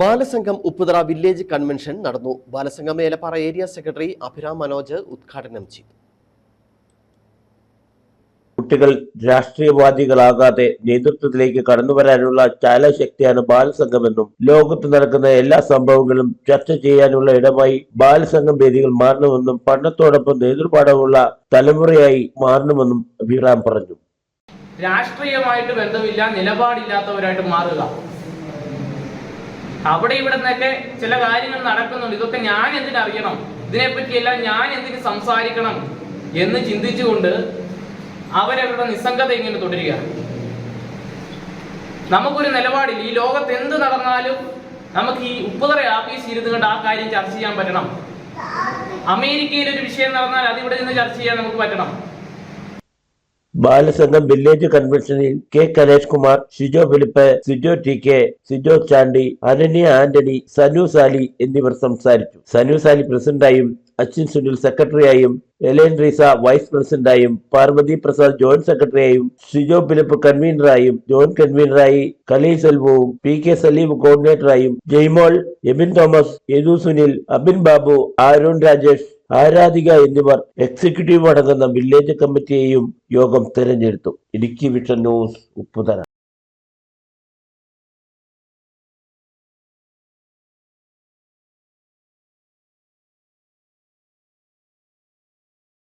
Balasangham Upputhara village convention നടന്നു. Balasangham Elappara area secretary Abhiram Manoj ഉദ്ഘാടനം ചെയ്തു. കുട്ടികൾ രാഷ്ട്രീയവാദികളാകാതെ നേതൃത്വത്തിലേക്ക് കടന്നു വരാനുള്ള ചാലശക്തിയാണ് ബാലസംഘമെന്നും ലോകത്ത് നടക്കുന്ന എല്ലാ സംഭവങ്ങളും ചർച്ച ചെയ്യാനുള്ള ഇടമായി ബാലസംഘം വേദികൾ മാറണമെന്നും പഠനത്തോടൊപ്പം നേതൃപാഠമുള്ള തലമുറയായി മാറണമെന്നും അഭിറാം പറഞ്ഞു. രാഷ്ട്രീയമായിട്ട് ബന്ധമില്ല നിലപാടില്ലാത്തവരായിട്ട് മാറുക. അവിടെ ഇവിടെ നിന്നൊക്കെ ചില കാര്യങ്ങൾ നടക്കുന്നുണ്ട്. ഇതൊക്കെ ഞാൻ എന്തിനറിയണം ഇതിനെപ്പറ്റിയെല്ലാം ഞാൻ എന്തിന് സംസാരിക്കണം എന്ന് ചിന്തിച്ചുകൊണ്ട് അവരവരുടെ നിസ്സംഗത ഇങ്ങനെ തുടരുക. നമുക്കൊരു നിലപാടില്ല. ഈ ലോകത്ത് എന്ത് നടന്നാലും നമുക്ക് ഈ ഉപ്പുതറ ആഫീസ് ഇരുന്ന് കൊണ്ട് ആ കാര്യം ചർച്ച ചെയ്യാൻ പറ്റണം. അമേരിക്കയിൽ ഒരു വിഷയം നടന്നാൽ അതിവിടെ നിന്ന് ചർച്ച ചെയ്യാൻ നമുക്ക് പറ്റണം. ബാലസംഘം വില്ലേജ് കൺവെൻഷനിൽ K Kalesh Kumar Shijo Philip Sijo T K Sijo Chandy Ananya Antony Sanu Sali എന്നിവർ സംസാരിച്ചു. സനു സാലി പ്രസിഡന്റായും അച്ഛൻ സുനിൽ സെക്രട്ടറിയായും എലൈൻ റീസ വൈസ് പ്രസിഡന്റായും പാർവതി പ്രസാദ് ജോയിന്റ് സെക്രട്ടറിയായും ഷിജോ ഫിലിപ്പ് കൺവീനറായും ജോയിന്റ് കൺവീനറായി കലീ സെൽവവും പി കെ സലീം കോർഡിനേറ്ററായും ജയ്മോൾ എബിൻ തോമസ് യദു സുനിൽ അബിൻ ബാബു ആരുൺ രാജേഷ് ആരാധിക എന്നിവർ എക്സിക്യൂട്ടീവ് അടങ്ങുന്ന വില്ലേജ് കമ്മിറ്റിയെയും യോഗം തെരഞ്ഞെടുത്തു. Idukki vision news Upputhara.